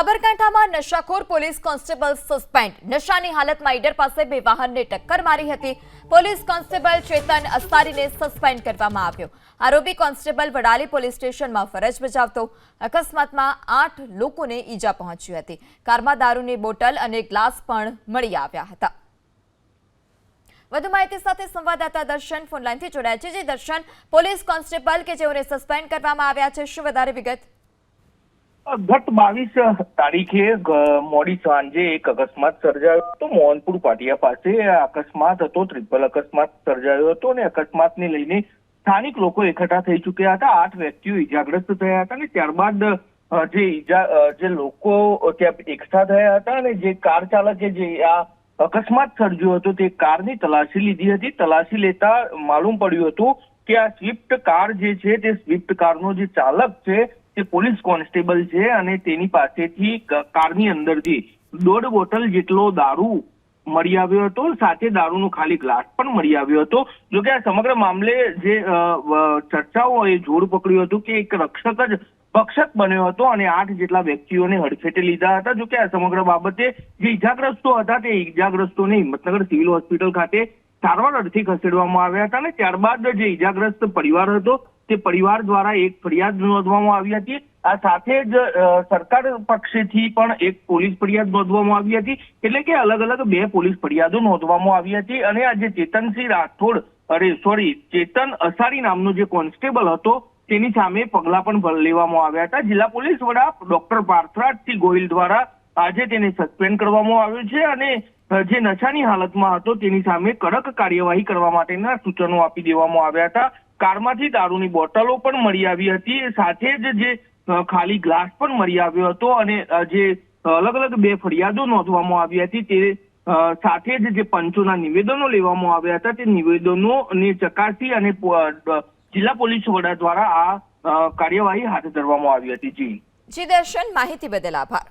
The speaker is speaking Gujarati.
સાબરકાંઠામાં નશાખોર પોલીસ કોન્સ્ટેબલ સસ્પેન્ડ. નશાની હાલતમાં ઈડર પાસે બે વાહનને ટક્કર મારી હતી. પોલીસ કોન્સ્ટેબલ ચેતન અસ્તારીને સસ્પેન્ડ કરવામાં આવ્યો. આરોપી કોન્સ્ટેબલ વડાલી પોલીસ સ્ટેશનમાં ફરજ બજાવતો. અકસ્માતમાં આઠ લોકોને ઈજા પહોંચી હતી. કારમાં દારૂની બોટલ અને ગ્લાસ પણ મળી આવ્યા હતા. વધુ માહિતી સાથે સંવાદદાતા દર્શન ફોનલાઈનથી જોડાયા છે. જે દર્શન, પોલીસ કોન્સ્ટેબલ કે જેઓને સસ્પેન્ડ કરવામાં આવ્યા છે, શું વધારે વિગત ગત બાવીસ તારીખે મોડી સાંજે એક અકસ્માત સર્જાયો હતો. મોહનપુર પાટિયા પાસે અકસ્માત હતો ટ્રિપલ અકસ્માત સર્જાયો હતો અને અકસ્માતને લઈને સ્થાનિક લોકો એકઠા થઈ ચૂક્યા હતા. આઠ વ્યક્તિઓ ઇજાગ્રસ્ત થયા હતા અને ત્યારબાદ જે ઈજા જે લોકો ત્યાં એકઠા થયા હતા અને જે કાર ચાલકે જે આ અકસ્માત સર્જ્યો હતો તે કારની તલાશી લીધી હતી. તલાશી લેતા માલુમ પડ્યું હતું કે આ સ્વિફ્ટ કાર જે છે તે સ્વિફ્ટ કારનો જે ચાલક છે તે પોલીસ કોન્સ્ટેબલ છે અને તેની પાસેથી કારની અંદરથી દોઢ બોટલ જેટલો દારૂ મળી આવ્યો હતો. સાથે દારૂનો ખાલી ગ્લાસ પણ મળી આવ્યો હતો. જોકે આ સમગ્ર મામલે જે ચર્ચાઓએ જોર પકડ્યું હતું કે એક રક્ષક જ પક્ષક બન્યો હતો અને આઠ જેટલા વ્યક્તિઓને હડફેટે લીધા હતા. જોકે આ સમગ્ર બાબતે જે ઈજાગ્રસ્તો હતા તે ઈજાગ્રસ્તોને હિંમતનગર સિવિલ હોસ્પિટલ ખાતે સારવાર અર્થે ખસેડવામાં આવ્યા હતા અને ત્યારબાદ જે ઈજાગ્રસ્ત પરિવાર હતો તે પરિવાર દ્વારા એક ફરિયાદ નોંધવામાં આવી હતી. આ સાથે જ સરકાર પક્ષેથી પણ એક પોલીસ ફરિયાદ નોંધવામાં આવી હતી. એટલે કે અલગ અલગ બે પોલીસ ફરિયાદો નોંધવામાં આવી હતી અને આ જે ચેતનસિંહ રાઠોડ, અરે સોરી ચેતન અસારી નામનો જે કોન્સ્ટેબલ હતો, તેની સામે પગલા પણ લેવામાં આવ્યા હતા. જિલ્લા પોલીસ વડા ડોક્ટર પાર્થરાજસિંહ ગોહિલ દ્વારા આજે તેને સસ્પેન્ડ કરવામાં આવ્યો છે અને જે નશાની હાલતમાં હતો તેની સામે કડક કાર્યવાહી કરવા માટેના સૂચનો આપી દેવામાં આવ્યા હતા. કારમાંથી દારૂની બોટલો પણ મળી આવી હતી. સાથે જ જે ખાલી ગ્લાસ પણ મળી આવ્યો હતો અને જે અલગ અલગ બે ફરિયાદો નોંધવામાં આવી હતી. તે સાથે જ જે પંચોના નિવેદનો લેવામાં આવ્યા હતા, તે નિવેદનોને ચકાસી અને જિલ્લા પોલીસ વડા દ્વારા આ કાર્યવાહી હાથ ધરવામાં આવી હતી. જી. જી દર્શન, માહિતી બદલ આભાર.